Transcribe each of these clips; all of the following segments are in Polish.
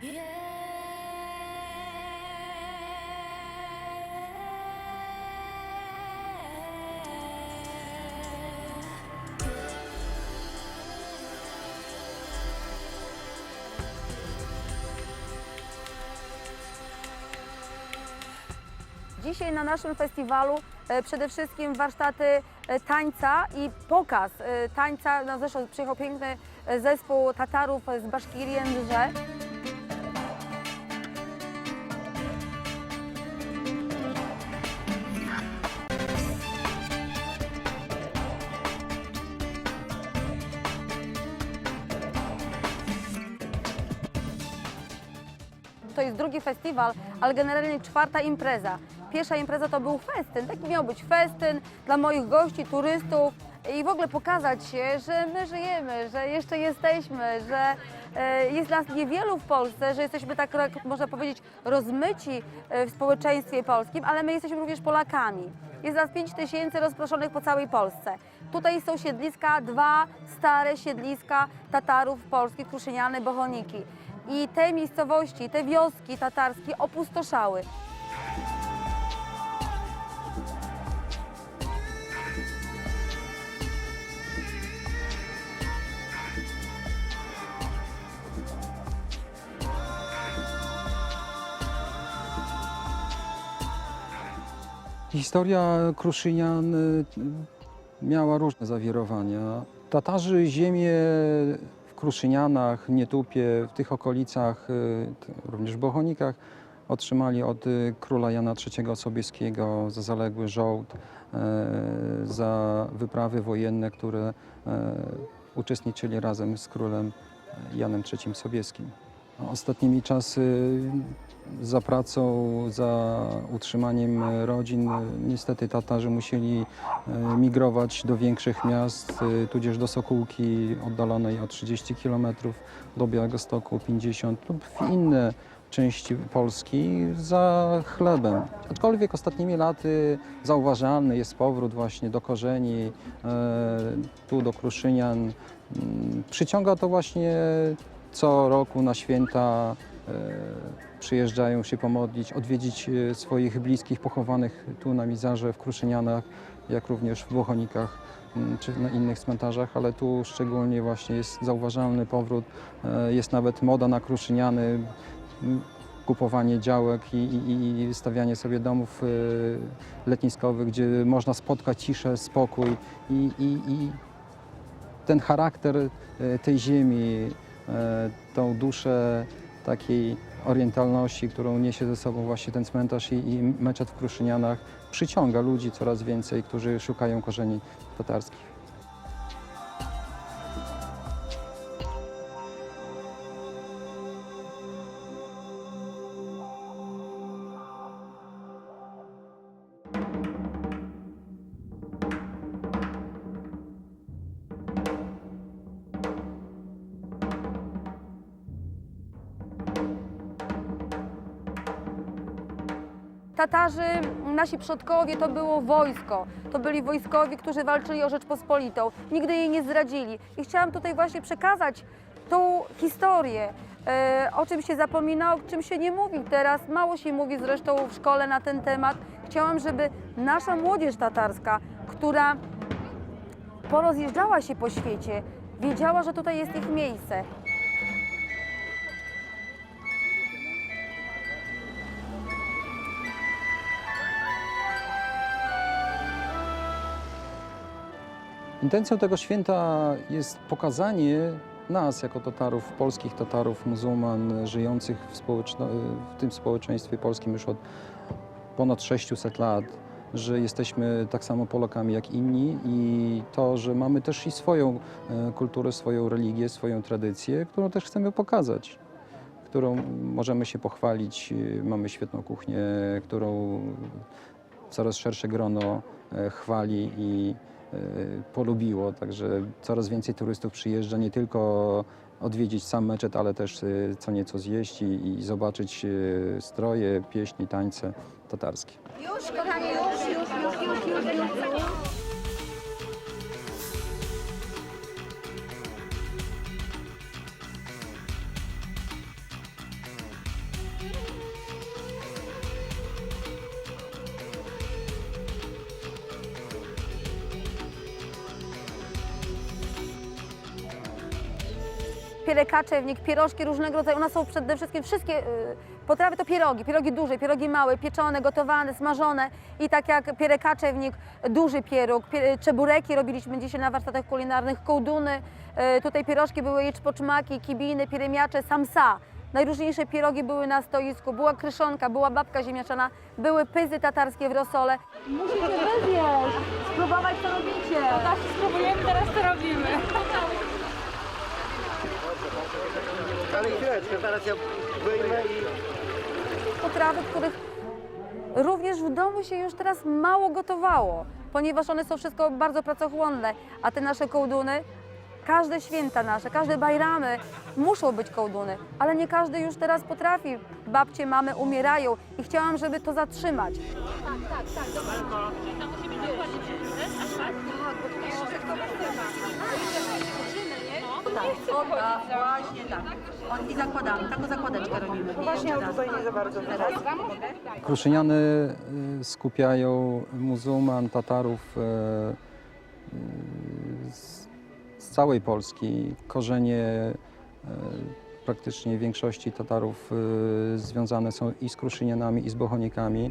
Dzisiaj na naszym festiwalu e, przede wszystkim warsztaty e, tańca i pokaz e, tańca. No zresztą przyjechał piękny zespół Tatarów z Baszkirii. Jest drugi festiwal, ale generalnie czwarta impreza. Pierwsza impreza to był festyn. Taki miał być festyn dla moich gości, turystów i w ogóle pokazać się, że my żyjemy, że jeszcze jesteśmy, że e, jest nas niewielu w Polsce, że jesteśmy tak, można powiedzieć, rozmyci e, w społeczeństwie polskim, ale my jesteśmy również Polakami. Jest nas 5 tysięcy rozproszonych po całej Polsce. Tutaj są siedliska, dwa stare siedliska Tatarów polskich, Kruszyniany, Bohoniki. I te miejscowości, te wioski tatarskie opustoszały. Historia Kruszynian y, miała różne zawirowania. Tatarzy ziemię Kruszynianach, Nietupie, w tych okolicach, y, również w Bochonikach, otrzymali od y, króla Jana III Sobieskiego za zaległy żołd, e, za wyprawy wojenne, które uczestniczyli razem z królem Janem III Sobieskim. Ostatnimi czasy za pracą, za utrzymaniem rodzin niestety Tatarzy musieli e, migrować do większych miast, e, tudzież do Sokółki oddalonej o 30 km, do Białegostoku 50 lub w inne części Polski za chlebem. Aczkolwiek ostatnimi laty zauważalny jest powrót właśnie do korzeni, e, tu do Kruszynian. Mm, Przyciąga to właśnie co roku na święta e, przyjeżdżają się pomodlić, odwiedzić e, swoich bliskich pochowanych tu na Mizarze w Kruszynianach, jak również w Bochonikach czy na innych cmentarzach, ale tu szczególnie właśnie jest zauważalny powrót, e, jest nawet moda na Kruszyniany, kupowanie działek i, i, i stawianie sobie domów letniskowych, gdzie można spotkać ciszę, spokój i, i, i ten charakter tej ziemi, tą duszę takiej orientalności, którą niesie ze sobą właśnie ten cmentarz i, i meczet w Kruszynianach, przyciąga ludzi coraz więcej, którzy szukają korzeni tatarskich. Tatarzy, nasi przodkowie to było wojsko. To byli wojskowi, którzy walczyli o Rzeczpospolitą. Nigdy jej nie zdradzili. I chciałam tutaj właśnie przekazać tą historię, e, o czym się zapomina, o czym się nie mówi teraz. Mało się mówi zresztą w szkole na ten temat. Chciałam, żeby nasza młodzież tatarska, która porozjeżdżała się po świecie, wiedziała, że tutaj jest ich miejsce. Intencją tego święta jest pokazanie nas jako Tatarów, polskich Tatarów, muzułman żyjących w, w tym społeczeństwie polskim już od ponad 600 lat, że jesteśmy tak samo Polakami jak inni i to, że mamy też i swoją e, kulturę, swoją religię, swoją tradycję, którą też chcemy pokazać, którą możemy się pochwalić. Mamy świetną kuchnię, którą coraz szersze grono e, chwali i polubiło, także coraz więcej turystów przyjeżdża nie tylko odwiedzić sam meczet, ale też e, co nieco zjeść i, i zobaczyć e, stroje, pieśni, tańce tatarskie. Już, kochani, już, już, już, już, już, już. Pierekaczewnik, pierożki różnego rodzaju. One są przede wszystkim wszystkie y, potrawy to pierogi, pierogi duże, pierogi małe, pieczone, gotowane, smażone i tak jak pierekaczewnik, duży pieróg, pie, czebureki robiliśmy dzisiaj na warsztatach kulinarnych, kołduny, y, tutaj pierożki były jeczpoczmaki, kibiny, pieremiacze, samsa. Najróżniejsze pierogi były na stoisku, była kryszonka, była babka ziemniaczana, były pyzy tatarskie w rosole. Musicie wyzjeść, spróbować co robicie. Tak, spróbujemy, teraz to robimy. Ale chwileczkę, zaraz ja wyjmę i... potrawy, których również w domu się już teraz mało gotowało, ponieważ one są wszystko bardzo pracochłonne, a te nasze kołduny, każde święta nasze, każde bajramy muszą być kołduny, ale nie każdy już teraz potrafi. Babcie, mamy umierają i chciałam, żeby to zatrzymać. Tak, o, tak, właśnie tak. On, I zakładamy, taką zakładeczkę robimy. Właśnie tutaj nie za bardzo teraz. Kruszyniany y, skupiają muzułman, Tatarów e, y, z, z całej Polski. Korzenie e, praktycznie większości Tatarów y, związane są i z Kruszynianami, i z Bochonikami.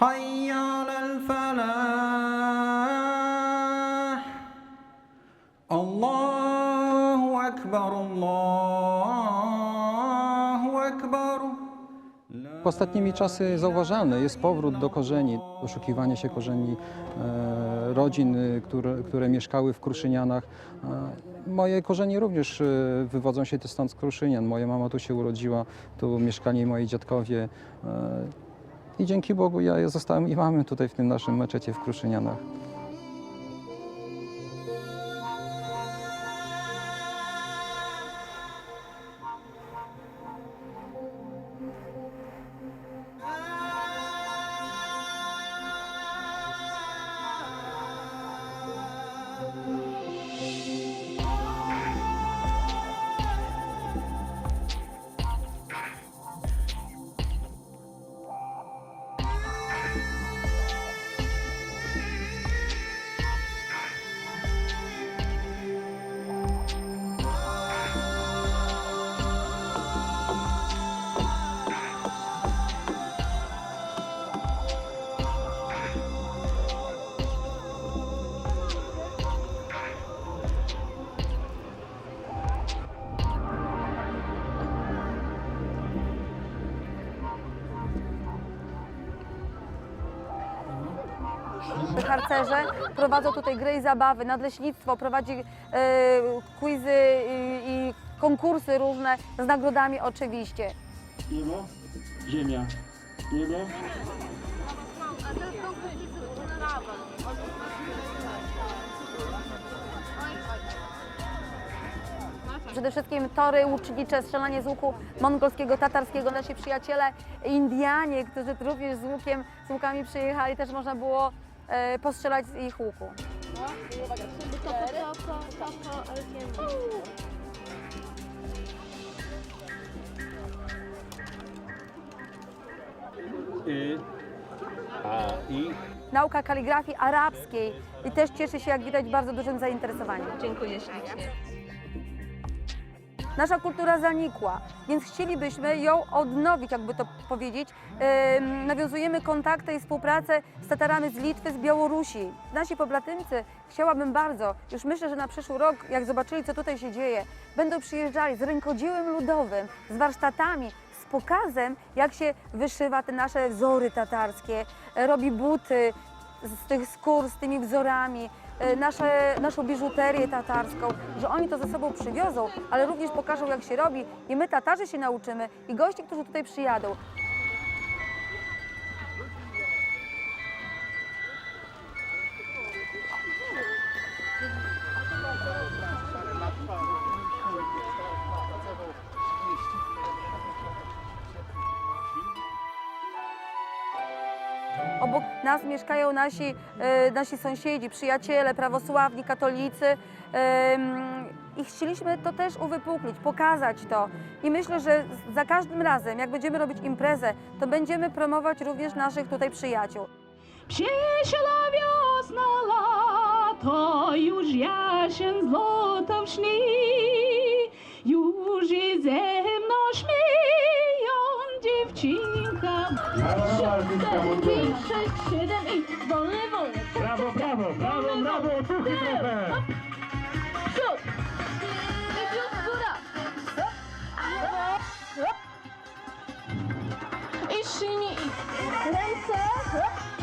حي على الفلاح الله أكبر الله أكبر Ostatnimi czasy zauważalny jest powrót do korzeni, poszukiwanie się korzeni e, rodzin, y, które, które mieszkały w Kruszynianach. E, moje korzenie również e, wywodzą się stąd z Kruszynian. Moja mama tu się urodziła, tu mieszkali moi dziadkowie. E, i dzięki Bogu ja zostałem imamem tutaj w tym naszym meczecie w Kruszynianach. Harcerze prowadzą tutaj gry i zabawy, nadleśnictwo prowadzi e, quizy i, i konkursy różne z nagrodami oczywiście. Niebo, ziemia. Niebo, Przede wszystkim tory łucznicze, strzelanie z łuku mongolskiego, tatarskiego. Nasi przyjaciele Indianie, którzy również z łukiem, z łukami przyjechali, też można było e, postrzelać z ich łuku. y, a, i. Nauka kaligrafii arabskiej i też cieszy się, jak widać, bardzo dużym zainteresowaniem. Dziękuję ślicznie. Nasza kultura zanikła, więc chcielibyśmy ją odnowić, jakby to powiedzieć. Nawiązujemy kontakty i współpracę z Tatarami z Litwy, z Białorusi. Nasi pobratymcy chciałabym bardzo, już myślę, że na przyszły rok, jak zobaczyli, co tutaj się dzieje, będą przyjeżdżali z rękodziełem ludowym, z warsztatami, z pokazem, jak się wyszywa te nasze wzory tatarskie, robi buty z tych skór, z tymi wzorami, e, nasze, naszą biżuterię tatarską, że oni to ze sobą przywiozą, ale również pokażą, jak się robi i my Tatarzy się nauczymy i gości, którzy tutaj przyjadą. Obok nas mieszkają nasi, e, nasi sąsiedzi, przyjaciele, prawosławni, katolicy. I chcieliśmy to też uwypuklić, pokazać to. I myślę, że za każdym razem, jak będziemy robić imprezę, to będziemy promować również naszych tutaj przyjaciół. Przyszła wiosna, lato, już jasień złotą śni. Już i Then, sir,